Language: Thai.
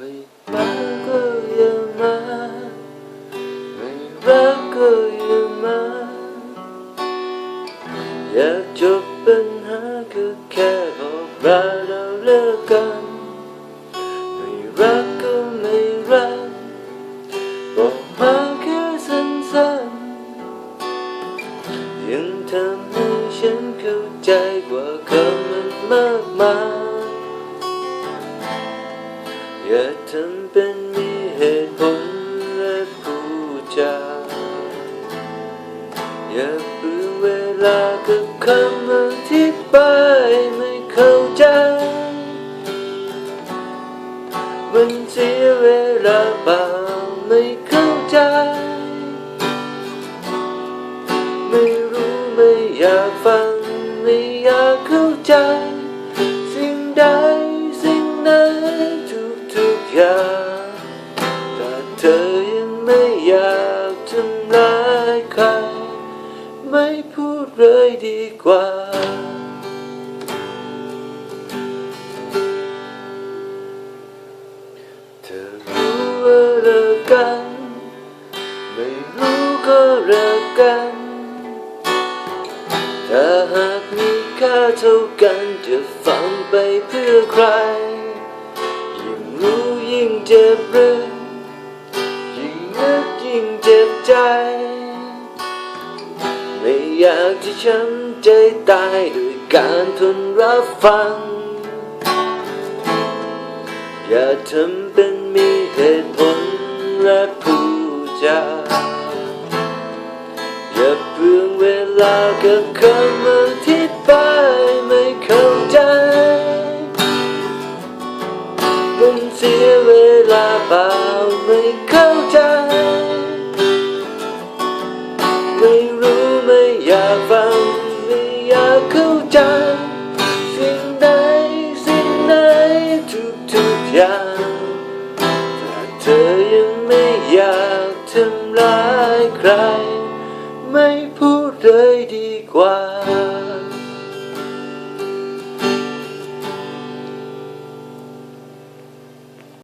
ไม่มาก็อย่ามาไม่รักก็อย่ามา อยากจบปัญหาก็แค่บอกราเราเลิกกันไม่รักก็ไม่รักบอกมาแค่สั้นๆยังทำให้ฉันเข้าใจกว่าคำมันมากมาย อย่าทำเป็นมีเหตุผลและพูดจาอย่าเปลืองเวลากับคำอธิบายไม่เข้าใจ มันเสียเวลาเปล่าไม่เข้าใจ ไม่รู้ไม่อยากฟัง ดีกว่า เธอรู้ว่าเลิกกัน ไม่รู้ก็เลิกกัน ถ้าหากมีค่าเท่ากันจะฟังไปเพื่อใคร ยิ่งรู้ยิ่งเจ็บเลยยิ่งนึกยิ่งเจ็บใจ อยากที่ฉันใจตายด้วยการทนรับฟัง อย่าทำเป็นมีเหตุผลและผู้จาอย่าเปลืองเวลากับคำอธิบาย อยากฟังไม่อยากเข้าใจ สิ่งใดสิ่งไหนทุกทุกๆอย่างถ้าเธอยังไม่อยากทำร้ายใคร ไม่พูดเลยดีกว่า